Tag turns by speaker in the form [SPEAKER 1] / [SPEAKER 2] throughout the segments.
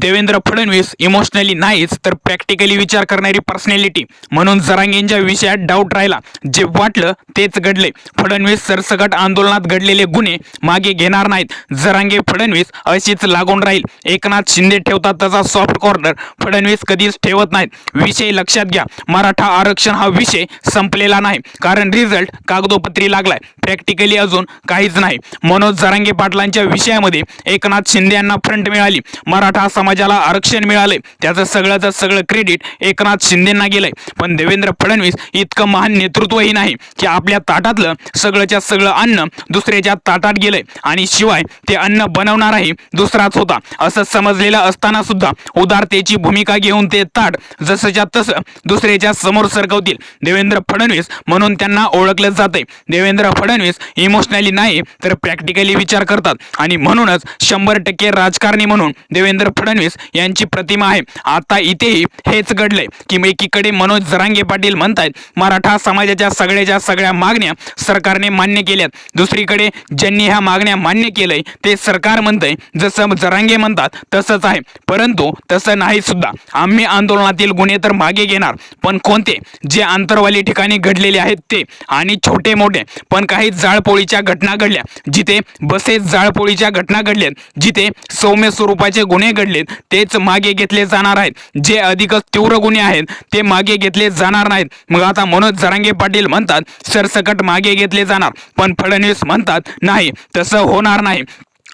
[SPEAKER 1] Devendra Fadnavis emotionally नाहीच तर practically विचार करणारी पर्सनॅलिटी म्हणून जरांगेंच्या विषयात डाऊट राहिला. जे वाटलं तेच घडले. फडणवीस सरसकट आंदोलनात घडलेले गुन्हे मागे घेणार नाहीत. जरांगे फडणवीस अशीच लागून राहील. एकनाथ शिंदे ठेवतात तसा सॉफ्ट कॉर्नर फडणवीस कधीच ठेवत नाहीत. विषय लक्षात घ्या. मराठा आरक्षण हा विषय संपलेला नाही. कारण रिझल्ट कागदोपत्री लागलाय. प्रॅक्टिकली अजून काहीच नाही. मनोज जरांगे पाटलांच्या विषयामध्ये एकनाथ शिंदे यांना फ्रंट मिळाली. मराठा समाजाला आरक्षण मिळाले. त्याचं सगळ्याचं सगळं क्रेडिट एकनाथ शिंदेंना गेलंय. पण देवेंद्र फडणवीस इतकं महान नेतृत्वही नाही की आपल्या ताटातलं सगळंच्या सगळं अन्न दुसऱ्याच्या ताटात गेलंय. आणि शिवाय ते अन्न बनवणाराही दुसराच होता. असं समजलेलं असताना सुद्धा उदारतेची भूमिका घेऊन ते ताट जसंच्या तसं दुसऱ्याच्या समोर सरकवतील. देवेंद्र फडणवीस म्हणून त्यांना ओळखलं जाते देवेंद्र फडणवीस इमोशनली नाही तर प्रॅक्टिकली विचार करतात. आणि म्हणूनच शंभर टक्के राजकारणी म्हणून देवेंद्र फडणवीस यांची प्रतिमा आहे. आता इथेही हेच घडलंय की एकीकडे मनोज जरांगे पाटील म्हणतायत मराठा समाजाच्या सगळ्याच्या सगळ्या मागण्या सरकारने मान्य केल्यात. दुसरीकडे ज्यांनी ह्या मागण्या मान्य केलंय ते सरकार म्हणतंय जसं जरांगे म्हणतात तसंच आहे. परंतु तसं नाही सुद्धा. आम्ही आंदोलनातील गुन्हे तर मागे घेणार पण कोणते? जे आंतरवाली ठिकाणी घडलेले आहेत ते. आणि छोटे मोठे पण काही जाळपोळीच्या घटना घडल्या. जिथे बसेस जाळपोळीच्या घटना घडल्यात जिथे सौम्य स्वरूपाचे गुन्हे घडले. घडलेत तेच मागे घेतले जाणार आहेत. जे अधिकच तीव्र गुन्हे आहेत ते मागे घेतले जाणार नाहीत. मग आता मनोज जरांगे पाटील म्हणतात सरसकट मागे घेतले जाणार पण फडणवीस म्हणतात नाही तसं होणार नाही.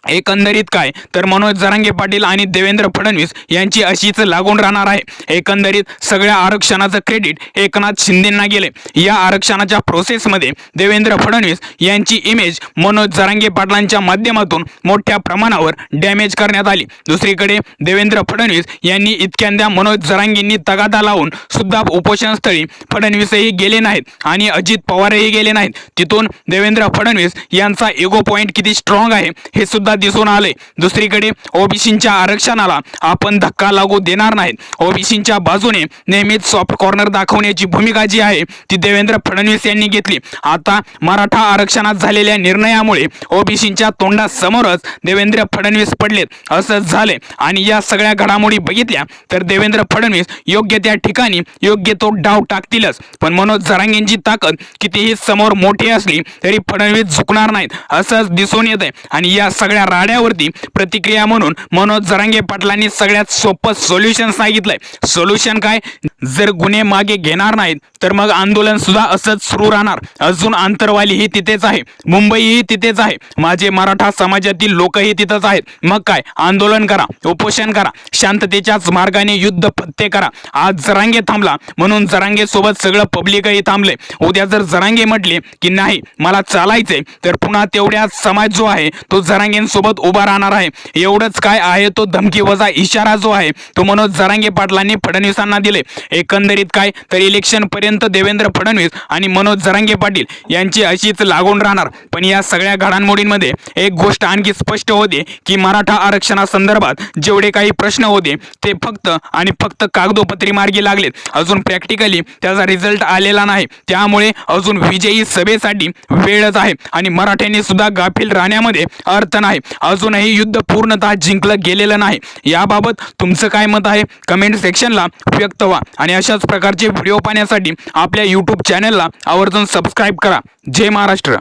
[SPEAKER 1] एकंदरीत काय? तर मनोज जरांगे पाटील आणि देवेंद्र फडणवीस यांची अशीच लागून राहणार आहे. एकंदरीत सगळ्या आरक्षणाचं क्रेडिट एकनाथ शिंदेंना गेले. या आरक्षणाच्या प्रोसेसमध्ये देवेंद्र फडणवीस यांची इमेज मनोज जरांगे पाटलांच्या माध्यमातून मोठ्या प्रमाणावर डॅमेज करण्यात आली. दुसरीकडे देवेंद्र फडणवीस यांनी इतक्यांदा मनोज जरांगेंनी तगादा लावून सुद्धा उपोषणस्थळी फडणवीसही गेले नाहीत आणि अजित पवारही गेले नाहीत. तिथून देवेंद्र फडणवीस यांचा इगो पॉईंट किती स्ट्रॉंग आहे हे सुद्धा दिसून आले. दुसरीकडे ओबीसींच्या आरक्षणाला आपण धक्का लागू देणार नाहीत ओबीसींच्या बाजूने नेहमीच सॉफ्ट कॉर्नर दाखवण्याची भूमिका जी आहे ती देवेंद्र फडणवीस यांनी घेतली. आता मराठा आरक्षणात झालेल्या निर्णयामुळे ओबीसींच्या तोंडासमोरच देवेंद्र फडणवीस पडलेत. असंच झाले आणि या सगळ्या घडामोडी बघितल्या तर देवेंद्र फडणवीस योग्य त्या ठिकाणी योग्य तो डाव टाकतीलच. पण मनोज जरांगेंची ताकद कितीही समोर मोठी असली तरी फडणवीस झुकणार नाहीत. असंच दिसून येत आहे आणि या सगळ्या राड्यावरती प्रतिक्रिया म्हणून मनोज जरांगे पाटलांनी सगळ्यात सोपं सोल्युशन सांगितलंय. सोल्युशन काय? जर गुन्हे मागे घेणार नाहीत तर मग आंदोलन सुद्धा असंच सुरू राहणार. अजून आंतरवाली ही तिथेच आहे. मुंबईही तिथेच आहे. माझे मराठा समाजातील लोकही तिथंच आहेत. मग काय? आंदोलन करा उपोषण करा शांततेच्याच मार्गाने युद्ध पत्ते करा. आज जरांगे थांबला म्हणून जरांगे सोबत सगळं पब्लिकही थांबले. उद्या जर जरांगे म्हटले की नाही मला चालायचंय तर पुन्हा तेवढ्या समाज जो आहे तो जरांगेंसोबत उभा राहणार आहे. एवढंच काय आहे तो धमकी वजा इशारा जो आहे तो मनोज जरांगे पाटलांनी फडणवीसांना दिले. एकंदरीत काय? तर इलेक्शन पर्यंत देवेंद्र फडणवीस आणि मनोज जरांगे पाटील यांची अशीच लागून राहणार. पण या सगळ्या घडामोडींमध्ये एक गोष्ट आणखी स्पष्ट होते की मराठा आरक्षणासंदर्भात जेवढे काही प्रश्न होते ते फक्त आणि फक्त कागदोपत्री मार्गी लागलेत. अजून प्रॅक्टिकली त्याचा रिझल्ट आलेला नाही. त्यामुळे अजून विजयी सभेसाठी वेळच आहे आणि मराठ्यांनी सुद्धा गाफील राहण्यामध्ये अर्थ नाही. अजूनही युद्ध पूर्णतः जिंकलं गेलेलं नाही. याबाबत तुमचं काय मत आहे? कमेंट सेक्शनला व्यक्त व्हा. आणि अशाच प्रकारचे व्हिडिओ पाहण्यासाठी आपल्या यूट्यूब चॅनलला आवर्जून सबस्क्राईब करा. जय महाराष्ट्र.